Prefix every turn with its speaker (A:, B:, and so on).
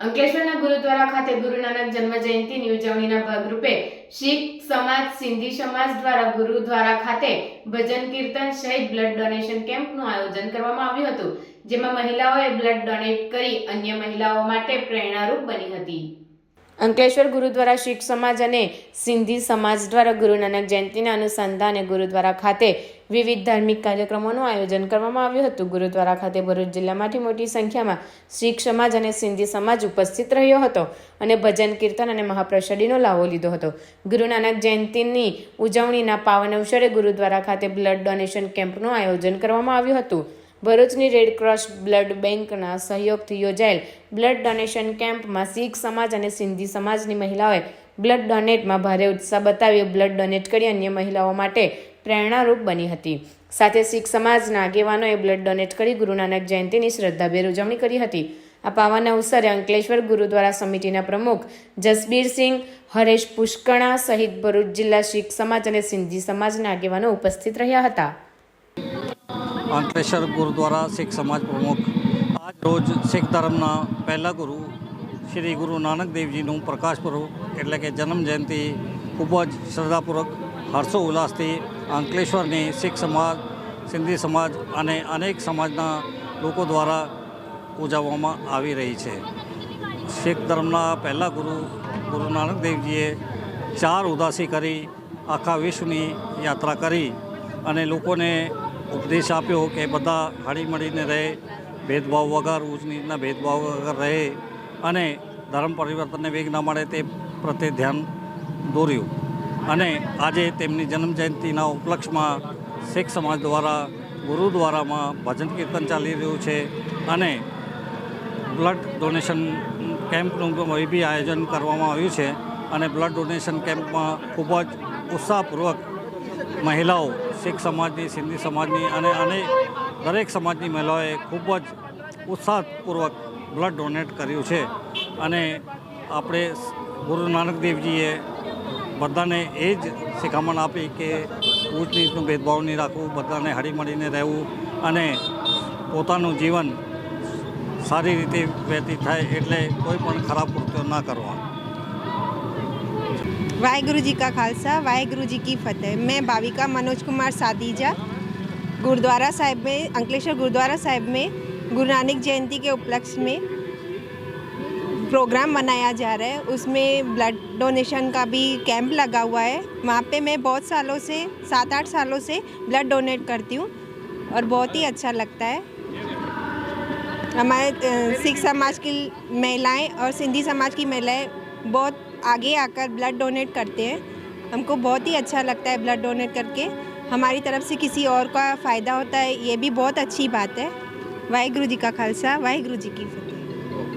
A: અંકલેશ્વરના ગુરુદ્વારા ખાતે ગુરુ નાનક જન્મ જયંતિની ઉજવણીના ભાગરૂપે શીખ સમાજ, સિંધી સમાજ દ્વારા ગુરુદ્વારા ખાતે ભજન કીર્તન સહિત બ્લડ ડોનેશન કેમ્પનું આયોજન કરવામાં આવ્યું હતું, જેમાં મહિલાઓએ બ્લડ ડોનેટ કરી અન્ય મહિલાઓ માટે પ્રેરણારૂપ બની હતી. અંકલેશ્વર ગુરુદ્વારા શીખ સમાજ અને સિંધી સમાજ દ્વારા ગુરુ નાનક જયંતિના અનુસંધાને ગુરુદ્વારા ખાતે વિવિધ ધાર્મિક કાર્યક્રમોનું આયોજન કરવામાં આવ્યું હતું. ગુરુદ્વારા ખાતે ભરૂચ જિલ્લામાંથી મોટી સંખ્યામાં શીખ સમાજ અને સિંધી સમાજ ઉપસ્થિત રહ્યો હતો અને ભજન, કીર્તન અને મહાપ્રસાદીનો લાવો લીધો હતો. ગુરુ નાનક જયંતિની ઉજવણીના પાવન અવસરે ગુરુદ્વારા ખાતે બ્લડ ડોનેશન કેમ્પનું આયોજન કરવામાં આવ્યું હતું. ભરૂચની રેડ ક્રોસ બ્લડ બેંકના સહયોગથી યોજાયેલ બ્લડ ડોનેશન કેમ્પમાં શીખ સમાજ અને સિંધી સમાજની મહિલાઓએ બ્લડ ડોનેટમાં ભારે ઉત્સાહ બતાવી બ્લડ ડોનેટ કરી અન્ય મહિલાઓ માટે પ્રેરણારૂપ બની હતી. સાથે શીખ સમાજના આગેવાનોએ બ્લડ ડોનેટ કરી ગુરુ નાનક જયંતિની શ્રદ્ધાભેર ઉજવણી કરી હતી. આ પાવન અવસરે અંકલેશ્વર ગુરુદ્વારા સમિતિના પ્રમુખ જસબીરસિંહ હરેશ પુષ્કણા સહિત ભરૂચ જિલ્લા શીખ સમાજ અને સિંધી સમાજના આગેવાનો ઉપસ્થિત રહ્યા હતા.
B: અંકલેશ્વર ગુરુદ્વારા શીખ સમાજ પ્રમુખ. આજ રોજ શીખ ધર્મના પહેલા ગુરુ શ્રી ગુરુ નાનક દેવજીનું પ્રકાશ પર્વ એટલે કે જન્મ જયંતિ ખૂબ જ શ્રદ્ધાપૂર્વક, હર્ષો ઉલ્લાસથી અંકલેશ્વરની શીખ સમાજ, સિંધી સમાજ અને અનેક સમાજના લોકો દ્વારા ઉજવવામાં આવી રહી છે. શીખ ધર્મના પહેલા ગુરુ ગુરુ નાનક દેવજીએ ચાર ઉદાસી કરી, આખા વિશ્વની યાત્રા કરી અને લોકોને ઉપદેશ આપ્યો કે બધા હળીમળીને રહે, ભેદભાવ વગર, ઊંચ ભેદભાવ વગર રહે અને ધર્મ પરિવર્તનને વેગ ન મળે તે પ્રત્યે ધ્યાન દોર્યું. અને આજે તેમની જન્મ જયંતિના ઉપલક્ષમાં શીખ સમાજ દ્વારા, ગુરુદ્વારામાં ભજન કીર્તન ચાલી રહ્યું છે અને બ્લડ ડોનેશન કેમ્પનું બી આયોજન કરવામાં આવ્યું છે અને બ્લડ ડોનેશન કેમ્પમાં ખૂબ જ ઉત્સાહપૂર્વક મહિલાઓ, શીખ સમાજની, સિંધી સમાજની અને અને દરેક સમાજની મહિલાઓએ ખૂબ જ ઉત્સાહપૂર્વક બ્લડ ડોનેટ કર્યું છે. અને આપણે ગુરુ નાનક દેવજીએ બધાને એ જ શિખામણ આપી કે ઊંચ નીચનું ભેદભાવ નહીં રાખવું, બધાને હળીમળીને રહેવું અને પોતાનું જીવન સારી રીતે વ્યતીત થાય એટલે કોઈ પણ ખરાબ કૃત્યો ના કરવા
C: वाहेगुरु जी का खालसा, वाहेगुरु जी की फतेह। मैं भाविका मनोज कुमार सादीजा, गुरुद्वारा साहिब में, अंकलेश्वर गुरुद्वारा साहिब में, गुरु नानक जयंती के उपलक्ष्य में प्रोग्राम मनाया जा रहा है। उसमें ब्लड डोनेशन का भी कैंप लगा हुआ है। वहाँ पे मैं बहुत सालों से सात आठ सालों से ब्लड डोनेट करती हूँ और बहुत ही अच्छा लगता है। हमारे सिख समाज की महिलाएँ और सिंधी समाज की महिलाएँ बहुत आगे आकर ब्लड डोनेट करते हैं। हमको बहुत ही अच्छा लगता है ब्लड डोनेट करके। हमारी तरफ़ से किसी और का फ़ायदा होता है, ये भी बहुत अच्छी बात है। वाहेगुरु जी का खालसा, वाहेगुरु जी की फतेह।